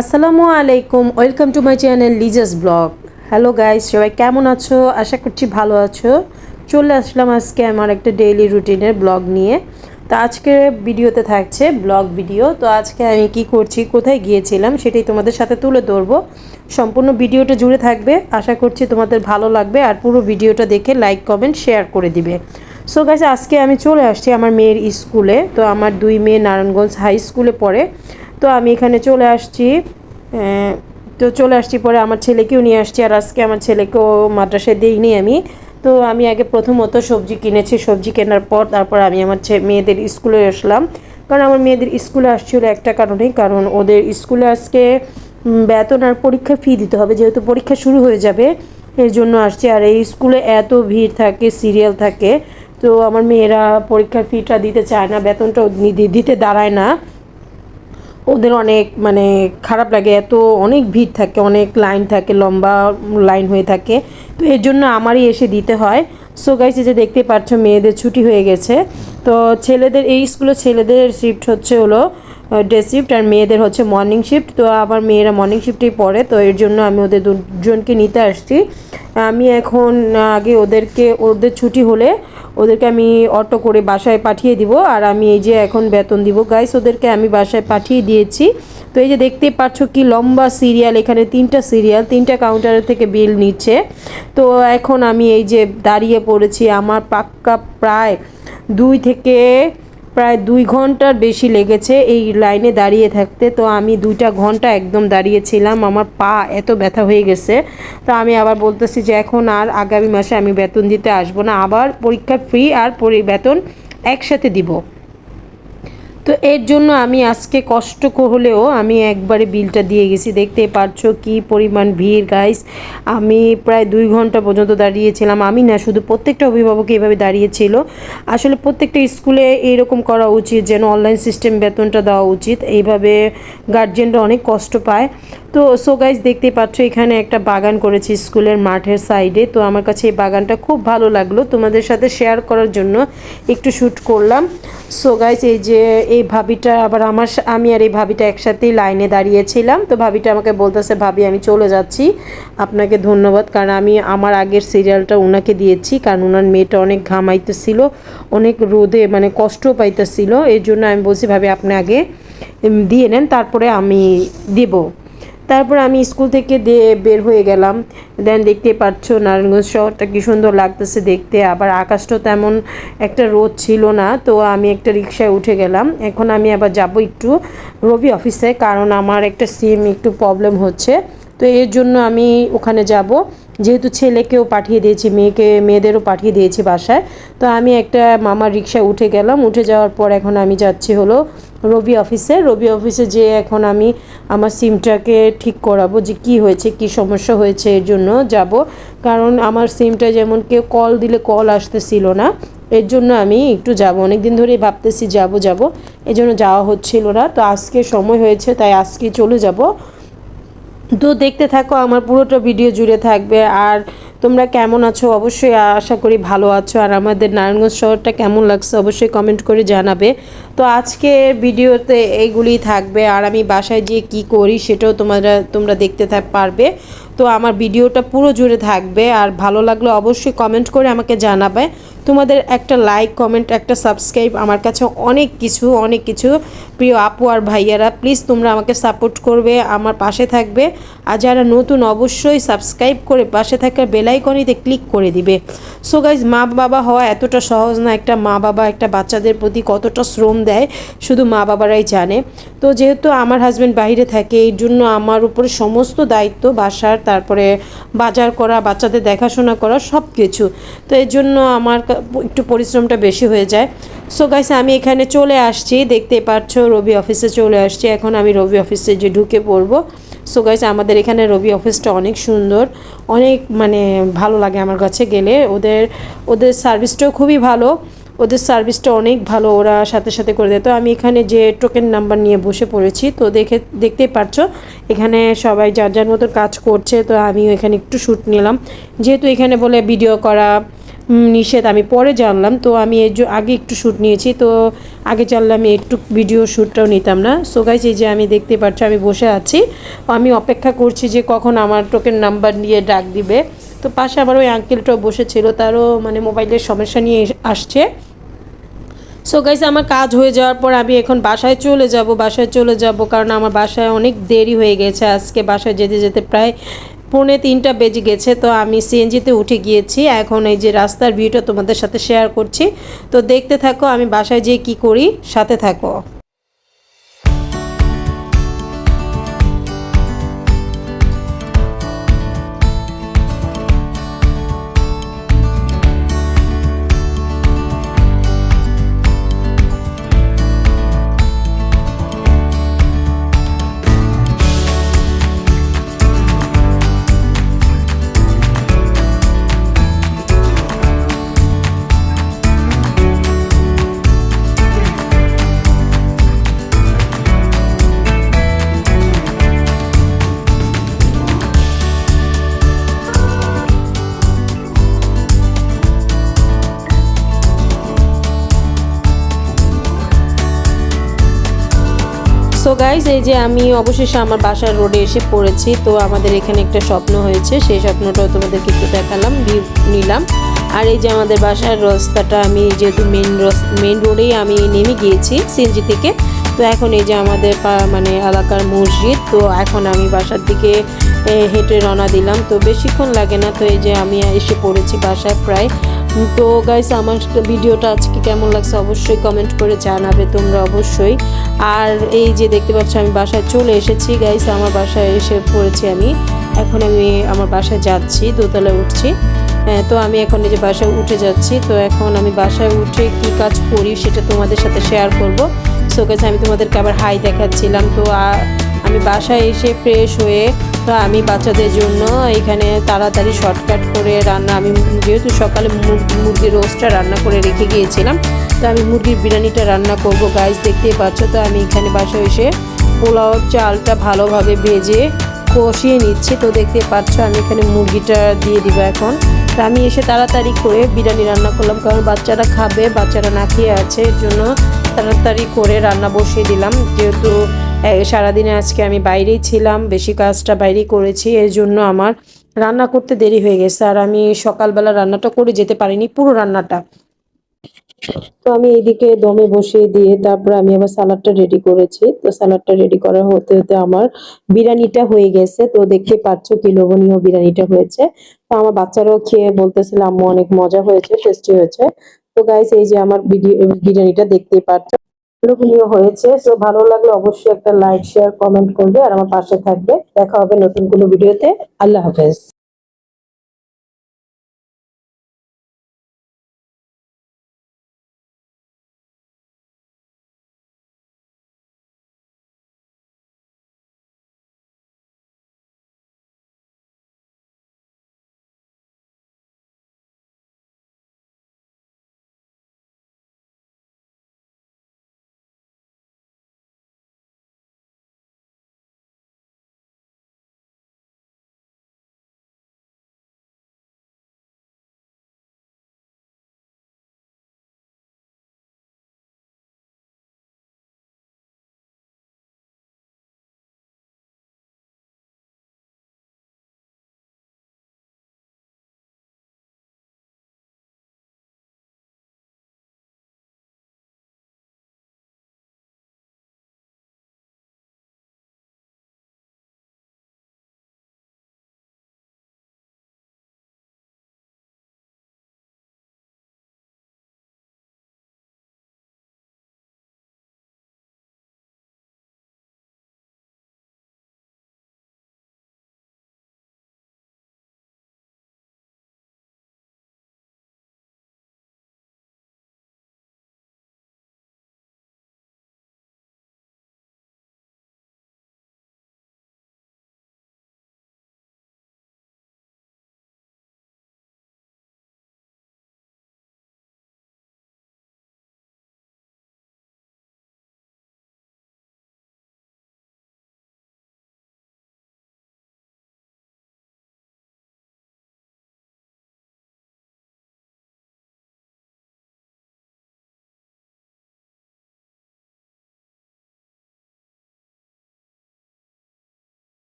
আসসালামু আলাইকুম, welcome to my channel Liza's vlog. Hello guys, সবাই কেমন আছো? আশা করছি ভালো আছো। চলে আসলাম আজকে আমার একটা ডেইলি রুটিনের ব্লগ নিয়ে। তো আজকে ভিডিওতে থাকছে ব্লগ ভিডিও। তো আজকে আমি কি করছি, কোথায় গিয়েছিলাম সেটাই তোমাদের সাথে তুলে ধরবো। সম্পূর্ণ ভিডিওটা জুড়ে থাকবে। আশা করছি তোমাদের ভালো লাগবে। আর পুরো ভিডিওটা দেখে লাইক কমেন্ট শেয়ার করে দিবে। সো গাইস আজকে আমি চলে আসছি আমার মেয়ের স্কুলে। তো আমার দুই মেয়ে নারায়ণগঞ্জ হাই স্কুলে পড়ে। তো আমি এখানে চলে আসছি। তো চলে আসছি পরে আমার ছেলেকেও নিয়ে আসছি আর আজকে আমার ছেলেকেও মাদ্রাসায় দিইনি আমি। তো আমি আগে প্রথমত সবজি কিনেছি, সবজি কেনার পর তারপর আমি আমার মেয়েদের স্কুলে আসলাম। কারণ আমার মেয়েদের স্কুলে আসছিল একটা কারণেই, কারণ ওদের স্কুলে আজকে বেতন আর পরীক্ষা ফি দিতে হবে, যেহেতু পরীক্ষা শুরু হয়ে যাবে, এর জন্য আসছি। আর এই স্কুলে এত ভিড় থাকে, সিরিয়াল থাকে, তো আমার মেয়েরা পরীক্ষার ফিটা দিতে চায় না, বেতনটাও দি- দিতে দাঁড়ায় না। ওদের অনেক মানে খারাপ লাগে, এত অনেক ভিড় থাকে, অনেক লাইন থাকে, লম্বা লাইন হয়ে থাকে। তো এর জন্য আমারই এসে দিতে হয়। সো গাইস যে দেখতে পাচ্ছ, মেয়েদের ছুটি হয়ে গেছে। তো ছেলেদের, এই স্কুলে ছেলেদের শিফট হচ্ছে হলো ডে শিফট আর মেয়েদের হচ্ছে মর্নিং শিফট তো আবার মেয়েরা মর্নিং শিফটেই পড়ে, তো এর জন্য আমি ওদের দুজনকে নিতে আসছি। আমি এখন, আগে ওদেরকে, ওদের ছুটি হলে ওদেরকে আমি অটো করে বাসায় পাঠিয়ে দিব আর আমি এই যে এখন বেতন দিব। গাইস ওদেরকে আমি বাসায় পাঠিয়ে দিয়েছি। তো এই যে দেখতে পাচ্ছ কি লম্বা সিরিয়াল এখানে তিনটা সিরিয়াল তিনটা কাউন্টারের থেকে বিল নিচ্ছে। তো এখন আমি এই যে দাঁড়িয়ে পড়েছি, আমার পাক্কা প্রায় দুই থেকে প্রায় দুই ঘণ্টার বেশি লেগেছে এই লাইনে দাঁড়িয়ে থাকতে। তো আমি দুইটা ঘণ্টা একদম দাঁড়িয়েছিলাম। আমার পা এত ব্যথা হয়ে গেছে। তো আমি আবার বলতেছি যে এখন আর আগামী মাসে আমি বেতন দিতে আসব না। আবার পরীক্ষা ফ্রি আর বেতন একসাথে দিব। তো এর জন্য আমি আজকে কষ্ট হলেও আমি একবারে বিলটা দিয়ে গেছি। দেখতে পারছ কি পরিমাণ ভিড় গাইস আমি প্রায় দুই ঘণ্টা পর্যন্ত দাঁড়িয়েছিলাম। আমি না, শুধু প্রত্যেকটা অভিভাবক এইভাবে দাঁড়িয়েছিল। আসলে প্রত্যেকটা স্কুলে এরকম করা উচিত যেন অনলাইন সিস্টেম বেতনটা দেওয়া উচিত। এইভাবে গার্জেনরা অনেক কষ্ট পায়। তো সো গাইস দেখতে পাচ্ছ, এখানে একটা বাগান করেছি স্কুলের মাঠের সাইডে তো, আমার কাছে এই বাগানটা খুব ভালো লাগল। তোমাদের সাথে শেয়ার করার জন্য একটু শ্যুট করলাম। সো গাইস এই যে এই ভাবিটা আবার আমার আমি আর এই ভাবিটা একসাথেই লাইনে দাঁড়িয়েছিলাম। তো ভাবিটা আমাকে বলতেছে, ভাবি, আমি চলে যাচ্ছি। আপনাকে ধন্যবাদ, কারণ আমি আমার আগের সিরিয়ালটা ওনাকে দিয়েছি, কারণ ওনার মেয়েটা অনেক ঘামাইতেছিল, অনেক রোদে মানে কষ্ট পাইতেছিল। এই জন্য আমি বলছি, ভাবি, আপনি আগে দিয়ে নেন, তারপরে আমি দেবো। তারপর আমি স্কুল থেকে বের হয়ে গেলাম। দেন দেখতে পাচ্ছ নারায়ণগঞ্জ শহরটা কি সুন্দর লাগতেছে দেখতে। আবার আকাশটাও তেমন একটা রোদ ছিল না, তো আমি একটা রিক্সায় উঠে গেলাম। এখন আমি আবার যাব একটু রবি অফিসে, কারণ আমার একটা সিম একটু প্রবলেম হচ্ছে। তো এর জন্য আমি ওখানে যাব। যেহেতু ছেলেকেও পাঠিয়ে দিয়েছি, মেয়েকে, মেয়েদেরও পাঠিয়ে দিয়েছি বাসায়। তো আমি একটা মামার রিক্সায় উঠে গেলাম। উঠে যাওয়ার পর এখন আমি যাচ্ছি হলো রবি অফিসে। রবি অফিসে যেয়ে এখন আমি আমার সিমটাকে ঠিক করাবো যে কি হয়েছে, কি সমস্যা হয়েছে এর জন্য যাব। কারণ আমার সিমটা যেমন কেউ কল দিলে কল আসতেছিল না, এর জন্য আমি একটু যাব। অনেক দিন ধরেই ভাবতেছি যাব যাব। এই জন্য যাওয়া হচ্ছিল না। তো আজকে সময় হয়েছে, তাই আজকে চলে যাব। তো দেখতে থাকো, আমার পুরোটা ভিডিও জুড়ে থাকবে। আর তোমরা কেমন আছো? অবশ্যই আশা করি ভালো আছো। আর আমাদের নারায়ণগঞ্জ শহরটা কেমন লাগছে অবশ্যই কমেন্ট করে জানাবে। তো আজকে ভিডিওতে এইগুলি থাকবে। আর আমি বাসায় গিয়ে কি করি সেটাও তোমরা তোমরা দেখতে পারবে। তো আমার ভিডিওটা পুরো জুড়ে থাকবে। আর ভালো লাগলে অবশ্যই কমেন্ট করে আমাকে জানাবে। তোমাদের একটা লাইক কমেন্ট একটা সাবস্ক্রাইব আমার কাছে অনেক কিছু অনেক কিছু। প্রিয় আপু আর ভাইয়ারা প্লিজ তোমরা আমাকে সাপোর্ট করবে, আমার পাশে থাকবে। আর যারা নতুন অবশ্যই সাবস্ক্রাইব করে পাশে থাকা বেলাইকনিতে ক্লিক করে দিবে। সো গাইজ মা বাবা হওয়া এতটা সহজ না, একটা মা বাবা একটা বাচ্চাদের প্রতি কতটা শ্রম দেয়, শুধু মা বাবারাই জানে। তো যেহেতু আমার হাজব্যান্ড বাইরে থাকে, এই জন্য আমার উপরে সমস্ত দায়িত্ব, বাসার, তারপরে বাজার করা, বাচ্চাদের দেখাশোনা করা সব কিছু তো এর জন্য আমার একটু পরিশ্রমটা বেশি হয়ে যায়। সো গাইস আমি এখানে চলে আসছি। দেখতে পাচ্ছ রবি অফিসে চলে আসছি। এখন আমি রবি অফিসে যে ঢুকে পড়ব। সো গাইস আমাদের এখানে রবি অফিসটা অনেক সুন্দর। অনেক মানে ভালো লাগে আমার কাছে গেলে। ওদের ওদের সার্ভিসটাও খুবই ভালো। ওদের সার্ভিসটা অনেক ভালো, ওরা সাথে সাথে করে দেয়। তো আমি এখানে যে টোকেন নাম্বার নিয়ে বসে পড়েছি, তো দেখে, দেখতেই পারছ, এখানে সবাই যার যার মতো কাজ করছে, তো আমিও এখানে একটু শ্যুট নিলাম। যেহেতু এখানে বলে ভিডিও করা নিষেধ, আমি পরে জানলাম, তো আমি এর আগে একটু শ্যুট নিয়েছি, তো আগে জানলে আমি একটু ভিডিও শ্যুটটাও নিতাম না। সো গাইজ এই যে আমি দেখতে পাচ্ছি আমি বসে আছি। আমি অপেক্ষা করছি যে কখন আমার টোকেন নাম্বার নিয়ে ডাক দিবে। তো পাশে আবার ওই আঙ্কেলটাও বসেছিল, তারও মানে মোবাইলের সমস্যা নিয়ে আসছে। সো গাইস আমার কাজ হয়ে যাওয়ার পর আমি এখন বাসায় চলে যাব, বাসায় চলে যাব, কারণ আমার বাসায় অনেক দেরি হয়ে গেছে। আজকে বাসায় যেতে যেতে প্রায় পৌনে তিনটা বেজে গেছে, তো আমি সিএনজিতে উঠে গিয়েছি। এখন এই যে রাস্তার ভিউটা তোমাদের সাথে শেয়ার করছি। তো দেখতে থাকো, আমি বাসায় যেয়ে কি করি, সাথে থাকো। সো গাইজ এই যে আমি অবশেষে আমার বাসার রোডে এসে পড়েছি, তো আমাদের এখানে একটা স্বপ্ন হয়েছে। সেই স্বপ্নটাও তোমাদেরকে একটু দেখালাম নিলাম। আর এই যে আমাদের বাসার রাস্তাটা, আমি যেহেতু মেন মেন রোডেই আমি নেমে গিয়েছি সিএনজি থেকে, তো এখন এই যে আমাদের মানে এলাকার মসজিদ, তো এখন আমি বাসার দিকে হেঁটে রওনা দিলাম। তো বেশিক্ষণ লাগে না, তো এই যে আমি এসে পড়েছি বাসায় প্রায়। তো গাইস আমার ভিডিওটা আজকে কেমন লাগছে অবশ্যই কমেন্ট করে জানাবে তোমরা অবশ্যই। আর এই যে দেখতে পাচ্ছ আমি বাসায় চলে এসেছি গাইস আমার বাসায় এসে পড়েছি আমি। এখন আমি আমার বাসায় যাচ্ছি দোতলায় উঠছি। হ্যাঁ, তো আমি এখন এই যে বাসায় উঠে যাচ্ছি তো এখন আমি বাসায় উঠে কি কাজ করি সেটা তোমাদের সাথে শেয়ার করব। সো গাইস আমি তোমাদেরকে আবার হাই দেখাচ্ছিলাম তো আমি বাসায় এসে ফ্রেশ হয়ে তো আমি বাচ্চাদের জন্য এখানে তাড়াতাড়ি শর্টকাট করে রান্না, আমি যেহেতু সকালে মুরগি মুরগির রোস্টটা রান্না করে রেখে গিয়েছিলাম, তো আমি মুরগির বিরিয়ানিটা রান্না করব। গাইস দেখতেই পাচ্ছ তো, আমি এখানে বাসায় এসে পোলাও চালটা ভালোভাবে ভেজে কষিয়ে নিচ্ছি। তো দেখতে পাচ্ছ, আমি এখানে মুরগিটা দিয়ে দিব এখন। তো আমি এসে তাড়াতাড়ি করে বিরিয়ানি রান্না করলাম, কারণ বাচ্চারা খাবে, বাচ্চারা না খেয়ে আছে, এর জন্য তাড়াতাড়ি করে রান্না বসিয়ে দিলাম। যেহেতু সারাদিনে আজকে আমি বাইরেই ছিলাম, বেশি কাজটা বাইরেই করেছি, এর জন্য আমার রান্না করতে দেরি হয়ে গেছে। আর আমি সকালবেলা রান্নাটা করে যেতে পারিনি, পুরো রান্নাটা। তো আমি এদিকে দমে বসিয়ে দিয়ে তারপর আমি আবার সালাডটা রেডি করেছি। তো সালাডটা রেডি করা হতে হতে আমার বিরিয়ানিটা হয়ে গেছে। তো দেখতে পাচ্ছ কি লোভনীয় বিরিয়ানিটা হয়েছে। তো আমার বাচ্চারাও খেয়ে বলতেছিল, আম্মু, অনেক মজা হয়েছে, টেস্টি হয়েছে। তো গাইস এই যে আমার বিরিয়ানিটা দেখতেই পাচ্ছ। লোভনীয় হয়েছে। সো ভালো লাগলে অবশ্যই একটা লাইক শেয়ার কমেন্ট করবে আর আমার পাশে থাকবে। দেখা হবে নতুন কোনো ভিডিওতে আল্লাহ হাফেজ।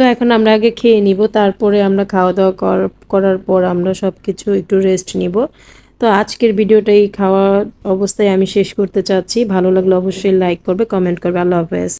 তো এখন আমরা আগে খেয়ে নিব, তারপরে আমরা খাওয়া দাওয়া কর- করার পর আমরা সব কিছু একটু রেস্ট নিব। তো আজকের ভিডিওটাই খাওয়া অবস্থায় আমি শেষ করতে চাচ্ছি। ভালো লাগলে অবশ্যই লাইক করবে কমেন্ট করবে। আল্লাহ হাফেজ।